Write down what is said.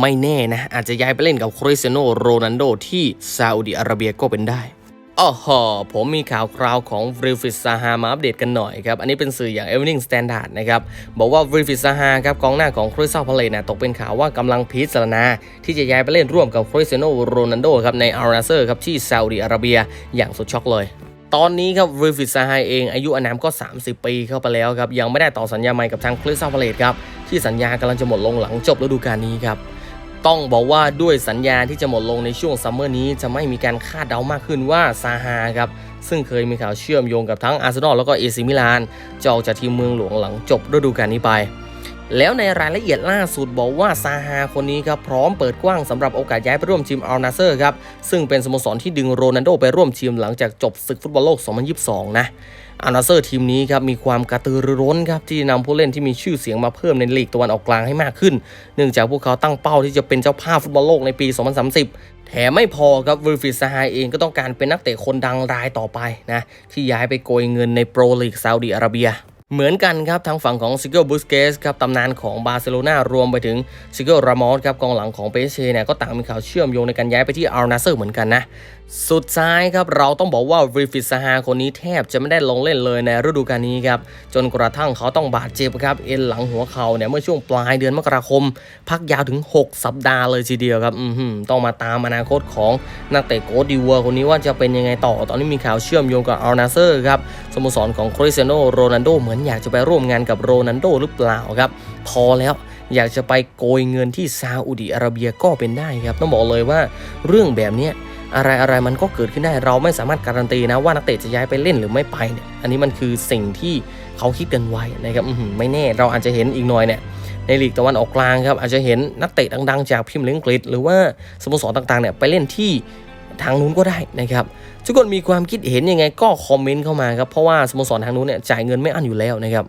ไม่แน่นะ อาจจะย้ายไปเล่นกับคริสเตียโนโรนัลโดที่ซาอุดิอาระเบียก็เป็นได้อ๋อหอผมมีข่าวคราวของวริฟิสซาฮามาอัปเดตกันหน่อยครับ อันนี้เป็นสื่ออย่าง Evening Standard นะครับ บอกว่าวริฟิสซาฮาครับกองหน้าของคริสตัลพาเลตนะตกเป็นข่าวว่ากำลังพิจารณา ที่จะย้ายไปเล่นร่วมกับคริสเตียโนโรนัลโดครับในอาราเซอร์ครับที่ซาอุดิอาระเบียอย่างสุดช็อกเลยตอนนี้ครับริฟิสซาฮาเองอายุอานามก็ 30 ปีเข้าไปแล้วครับ ยังไม่ได้ต่อสัญญาใหม่กับทางคริสตัลพาเลตครับ ที่สัญญากำลังจะหมดลงหลังจบฤดูกาลนี้ครับ ต้องบอกว่าด้วยสัญญาที่จะหมดลงในช่วงซัมเมอร์นี้จะไม่มีการคาดเดามากขึ้นว่าซาฮาครับซึ่งเคยมีข่าวเชื่อมโยงกับทั้งอาร์เซนอลแล้วก็เอซิมิลานจะออกจากทีมเมืองหลวงหลังจบฤดูกาลนี้ไป แล้วในรายละเอียดล่าสุดบอกว่าซาฮาคนนี้ครับพร้อมเปิดกว้างสำหรับโอกาสย้ายไปร่วมทีมอัลนาเซอร์ครับซึ่งเป็นสโมสรที่ดึงโรนัลโดไปร่วมทีมหลังจากจบศึกฟุตบอลโลก 2022 นะอัลนาเซอร์ทีมนี้ครับมีความกระตือรือร้นครับที่นำผู้เล่นที่มีชื่อเสียงมาเพิ่มในลีกตะวันออกกลางให้มากขึ้น เนื่องจากพวกเขาตั้งเป้าที่จะเป็นเจ้าภาพฟุตบอลโลกในปี 2030แถมไม่พอครับวิลฟริดซาฮาเองก็ต้องการเป็นนักเตะคนดังรายต่อไปนะที่ย้ายไปโกยเงินในโปรลีกซาอุดิอาระเบีย เหมือนกันครับทางฝั่งของซิเกิลบุสเกสครับตำนานของบาร์เซโลนารวมไปถึงซิเกิลรามอสครับกองหลังของเปเชเนี่ยก็ต่างมีข่าวเชื่อมโยงในการย้ายไปที่อาร์นาเซอร์เหมือนกันนะ สุดท้ายครับเราต้องบอกว่าริฟิสฮาคนนี้แทบจะไม่ได้ลงเล่นเลยในฤดูกาลนี้ครับจนกระทั่งเขาต้องบาดเจ็บครับเอ็นหลังหัวเข่าเนี่ยเมื่อช่วงปลายเดือนมกราคม พักยาวถึง 6 สัปดาห์เลยทีเดียวครับต้องมาตามอนาคตของนักเตะโกดีวัวคนนี้ว่าจะเป็นยังไงต่อ ตอนนี้มีข่าวเชื่อมโยงกับอาร์นาเซอร์ครับสโมสรของคริสเตียโนโรนัลโดเหมือนอยากจะไปร่วมงานกับโรนัลโดหรือเปล่าครับ พอแล้วอยากจะไปโกยเงินที่ซาอุดิอาระเบียก็เป็นได้ครับ ต้องบอกเลยว่าเรื่องแบบนี้อะไรอะไรมันก็เกิดขึ้นได้เราไม่สามารถการันตีนะว่านักเตะจะย้ายไปเล่นหรือไม่ไปเนี่ยอันนี้มันคือสิ่งที่เขาคิดกันไว้นะครับไม่แน่เราอาจจะเห็นอีกหน่อยเนี่ยในลีกตะวันออกกลางครับอาจจะเห็นนักเตะดังๆ จากพรีเมียร์ลีกอังกฤษหรือว่าสโมสรต่างๆเนี่ยไปเล่นที่ ทางนู้นก็ได้นะครับทุกคนมีความคิดเห็นยังไงก็คอมเมนต์เข้ามาครับเพราะว่าสโมสรทางนู้นเนี่ยจ่ายเงินไม่อั้นอยู่แล้วนะครับ